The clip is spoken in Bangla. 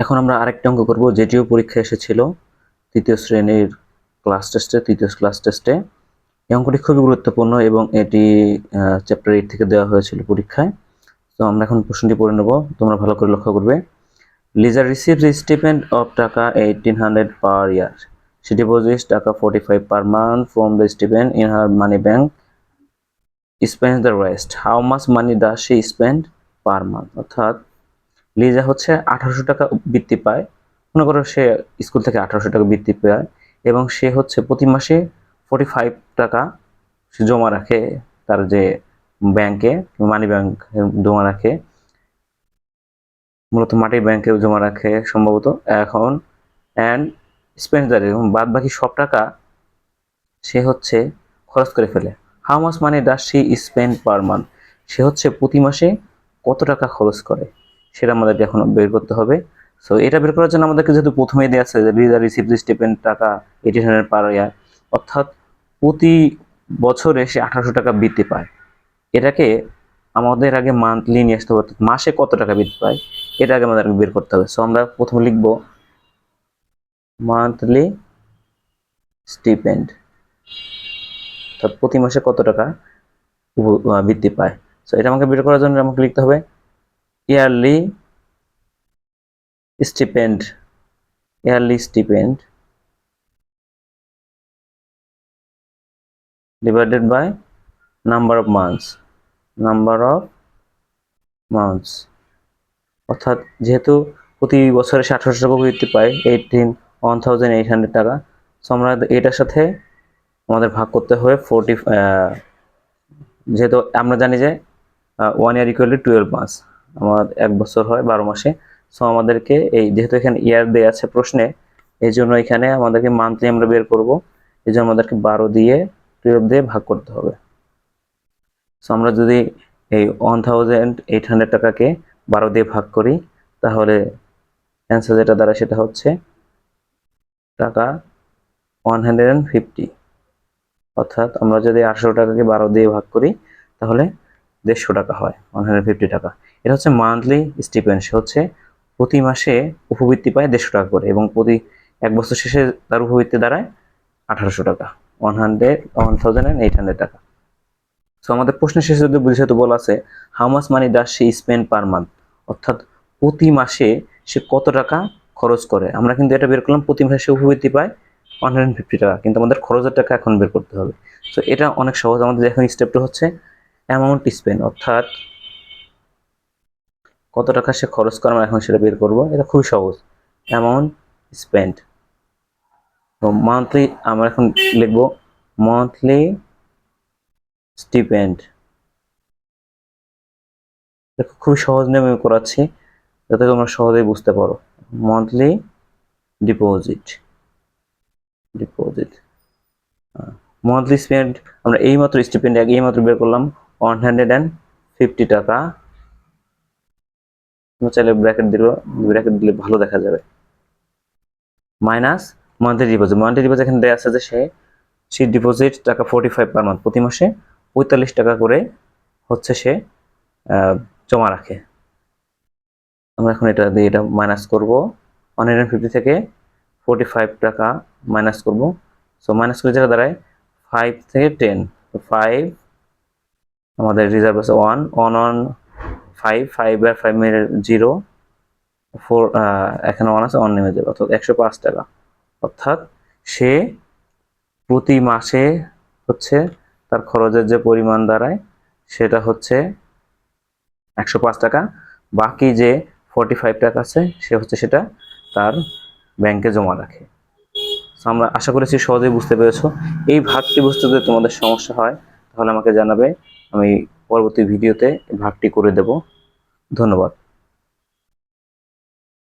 এখন আমরা আরেকটা অঙ্ক করব, যেটিও পরীক্ষা এসেছিল তৃতীয় শ্রেণির ক্লাস টেস্টে তৃতীয় ক্লাস টেস্টে এই অঙ্কটি খুবই গুরুত্বপূর্ণ এবং এটি চ্যাপ্টার এইট থেকে দেওয়া হয়েছিল পরীক্ষায়। তো আমরা এখন প্রশ্নটি পড়ে নেব, তোমরা ভালো করে লক্ষ্য করবে। Liza receive stipend of taka eighteen hundred per year she deposit taka forty five per month from the stipend in her money bank spend the rest how much money does she spend per month অর্থাৎ লিজা হচ্ছে আঠারোশো টাকা বৃত্তি পায়। মনে করো সে স্কুল থেকে আঠারোশো টাকা বৃত্তি পায় এবং সে হচ্ছে প্রতি মাসে ফোর্টি ফাইভ টাকা সে জমা রাখে তার যে ব্যাংকে মানি ব্যাংক জমা রাখে। মূলত মাটির ব্যাংকেও জমা রাখে সম্ভবত। এখন অ্যান্ড স্পেন্সার বাদ বাকি সব টাকা সে হচ্ছে খরচ করে ফেলে। How much money does she spend per month সে হচ্ছে প্রতি মাসে কত টাকা খরচ করে? সেটা আমাদেরকে এখন বের করতে হবে। সো এটা বের করার জন্য আমাদেরকে যেহেতু প্রথমেই দেওয়া আছে যে রিজার রিসিভ স্টিপেন্ড টাকা এইটিন হান্ড্রেড পার ইয়ার অর্থাৎ প্রতি বছরে সে আঠারোশো টাকা বৃদ্ধি পায়। এটাকে আমাদের আগে মান্থলি নিয়ে আসতে হবে মাসে কত টাকা বৃদ্ধি পায় এটা আগে আমাদের বের করতে হবে। সো আমরা প্রথমে লিখব মান্থলি স্টিপেন্ড অর্থাৎ প্রতি মাসে কত টাকা আহ, পায়। সো এটা আমাকে বের করার জন্য আমাকে লিখতে হবে yearly stipend yearly stipend, divided by number of months, number of months. অর্থাৎ যেহেতু প্রতি বছরে সে আঠারোশো টাকা বৃত্তি পায় eighteen one thousand eight hundred টাকা সো আমরা এটার সাথে আমাদের ভাগ করতে হবে ফোরটি যেহেতু আমরা জানি যে ওয়ান ইয়ার ইকুয়াল টুয়েলভ মাস আমার এক বছর হয়, বারো মাসে। সো আমাদেরকে এই যেহেতু এখানে ইয়ার দেওয়া আছে প্রশ্নে, এই জন্য এখানে আমাদেরকে মান্থলি আমরা বের করব। এই জন্য আমাদেরকে বারো দিয়ে টুয়েলভ দিয়ে ভাগ করতে হবে। সো আমরা যদি এই ওয়ান টাকাকে বারো দিয়ে ভাগ করি, তাহলে অ্যান্সার যেটা দ্বারা সেটা হচ্ছে টাকা ওয়ান হান্ড্রেড ফিফটি অর্থাৎ আমরা যদি আটশো টাকাকে বারো দিয়ে ভাগ করি, তাহলে দেড়শো টাকা হয় ওয়ান হান্ড্রেড ফিফটি টাকা। এটা হচ্ছে মান্থলি স্টিপেন্ড। সে হচ্ছে প্রতি মাসে উপবৃত্তি পায় দেড়শো টাকা করে এবং প্রতি এক বছর শেষে তার উপবৃত্তি দাঁড়ায় আঠারোশো টাকা one hundred one thousand eight hundred টাকা। সো আমাদের প্রশ্নের শেষে যদি বুঝাতে বলা আছে how much money does she spend per month অর্থাৎ প্রতি মাসে সে কত টাকা খরচ করে? আমরা কিন্তু এটা বের করলাম, প্রতি মাসে সে উপবৃত্তি পায় ওয়ান হান্ড্রেড ফিফটি টাকা। কিন্তু আমাদের খরচের টাকা এখন বের করতে হবে। সো এটা অনেক সহজ। আমাদের এখন স্টেপটা হচ্ছে অ্যামাউন্ট স্পেন্ড অর্থাৎ কত টাকা সে খরচ করে আমরা এখন সেটা বের করব? এটা খুবই সহজ। অ্যামাউন্ট স্পেন্ড তো মান্থলি আমরা এখন লিখব মান্থলি স্টিপেন্ড খুবই সহজ নিয়মে আমি করাচ্ছি, যাতে তোমরা সহজেই বুঝতে পারো। Monthly deposit deposit monthly spend আমরা এইমাত্র স্টিপেন্ড এই মাত্র বের করলাম। ওয়ান হান্ড্রেড অ্যান্ড ফিফটি টাকা। তোমরা চাইলে ব্র্যাকেট দিল ব্র্যাকেট দিলে ভালো দেখা যাবে। Minus monthly deposit monthly deposit এখানে দেওয়া আছে যে সে সে ডিপোজিট টাকা ফোর্টি ফাইভ পার মান্থ প্রতি মাসে পঁয়তাল্লিশ টাকা করে হচ্ছে সে জমা রাখে। আমরা এখন এটা দিয়ে এটা মাইনাস করব। ওয়ান হান্ড্রেড ফিফটি থেকে ফোর্টি ফাইভ টাকা মাইনাস করব। সো মাইনাস করে যেটা দাঁড়ায়? ফাইভ থেকে টেন ফাইভ আমাদের রিজার্ভ আছে one one one five five আর ফাইভ মিনিট জিরো ফোর এখানে ওয়ান আছে ওয়ান নেমে যাবে, অর্থাৎ একশো পাঁচ টাকা। অর্থাৎ সে প্রতি মাসে হচ্ছে তার খরচের যে পরিমাণ দাঁড়ায়, সেটা হচ্ছে একশো পাঁচ টাকা। বাকি যে ফর্টি ফাইভ টাকা আছে, সে হচ্ছে সেটা তার ব্যাংকে জমা রাখে। আমরা আশা করেছি সহজেই বুঝতে পেরেছ। এই ভাগটি বুঝতে যদি তোমাদের সমস্যা হয়, তাহলে আমাকে জানাবে, আমি পরবর্তী ভিডিওতে ভাগটি করে দেব। ধন্যবাদ।